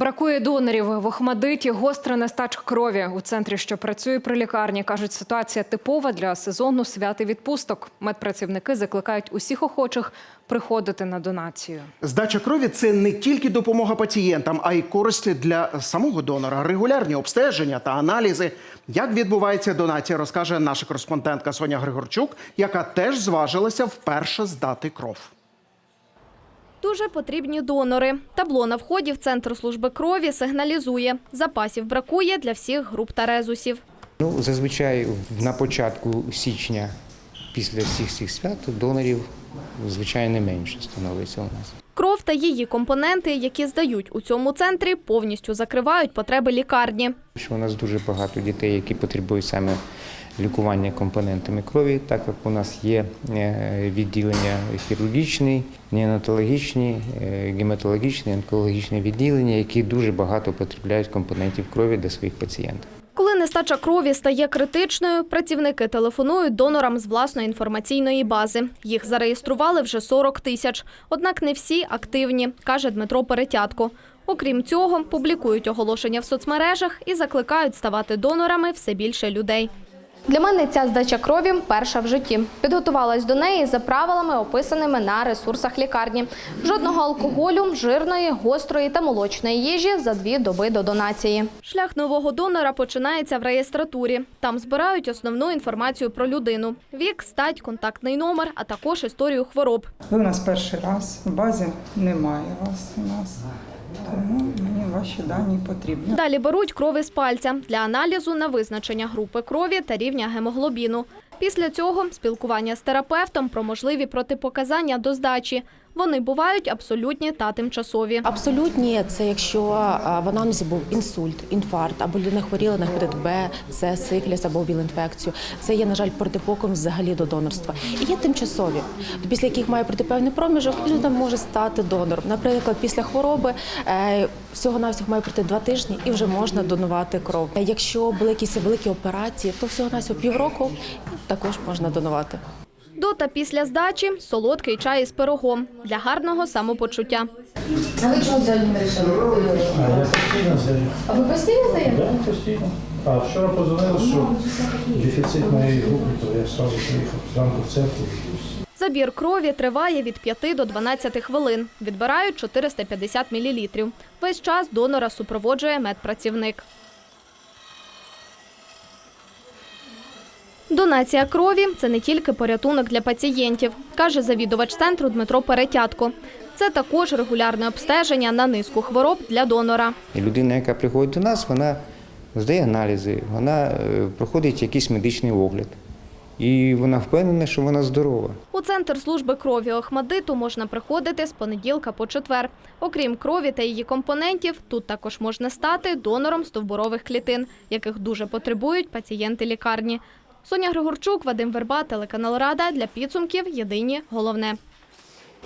Бракує донорів в Охмадиті. Гостра нестача крові у центрі, що працює при лікарні. кажуть, ситуація типова для сезону свят відпусток. Медпрацівники закликають усіх охочих приходити на донацію. Здача крові це не тільки допомога пацієнтам, а й користь для самого донора. Регулярні обстеження та аналізи. Як відбувається донація, розкаже наша кореспондентка Соня Григорчук, яка теж зважилася вперше здати кров. Дуже потрібні донори. Табло на вході в центр служби крові сигналізує. Запасів бракує для всіх груп та резусів. Ну, зазвичай на початку січня, після всіх цих свят, донорів звичайно менше становиться у нас. Та її компоненти, які здають у цьому центрі, повністю закривають потреби лікарні. Що у нас дуже багато дітей, які потребують саме лікування компонентами крові, так як у нас є е, відділення хірургічні, неонатологічні, е, гематологічні, онкологічні відділення, які дуже багато потребляють компонентів крові для своїх пацієнтів. Коли нестача крові стає критичною, працівники телефонують донорам з власної інформаційної бази. Їх зареєстрували вже 40 тисяч. Однак не всі активні, каже Дмитро Перетятко. Окрім цього, публікують оголошення в соцмережах і закликають ставати донорами все більше людей. Для мене ця здача крові перша в житті. Підготувалась до неї за правилами, описаними на ресурсах лікарні. Жодного алкоголю, жирної, гострої та молочної їжі за дві доби до донації. Шлях нового донора починається в реєстратурі. Там збирають основну інформацію про людину: вік, стать, контактний номер, а також історію хвороб. Ви у нас перший раз, в базі немає вас у нас. Тому мені ваші дані потрібні. Далі беруть крові з пальця для аналізу на визначення групи крові та рівня гемоглобіну. Після цього спілкування з терапевтом про можливі протипоказання до здачі. Вони бувають абсолютні та тимчасові. Абсолютні це якщо в анамнезі був інсульт, інфаркт, або людина хворіла на гепатит Б, С, сифіліс або ВІЛ-інфекцію. Це є, на жаль, протипоком взагалі до донорства. І є тимчасові, після яких має пройти певний проміжок, і людина може стати донором. Наприклад, після хвороби е, всього навсього має пройти два тижні і вже можна донувати кров. Якщо були якісь великі операції, то всього навсього півроку також можна донувати. До та після здачі солодкий чай із пирогом для гарного самопочуття. А ви чого сьогодні вирішили? А я постійно здаю. А ви постійно здаєте? Да, постійно. А вчора позвонили, що дефіцит моєї групи, то я одразу приїхав зранку в церкву. Забір крові триває від 5 до 12 хвилин. Відбирають 450 мл. Весь час донора супроводжує медпрацівник. Донація крові це не тільки порятунок для пацієнтів, каже завідувач центру Дмитро Перетятко. Це також регулярне обстеження на низку хвороб для донора. І людина, яка приходить до нас, вона здає аналізи, вона е, проходить якийсь медичний огляд. І вона впевнена, що вона здорова. У центр служби крові Охмадиту можна приходити з понеділка по четвер. Окрім крові та її компонентів, тут також можна стати донором стовбурових клітин, яких дуже потребують пацієнти лікарні. Соня Григорчук, Вадим Верба, телеканал Рада для підсумків. Єдині головне.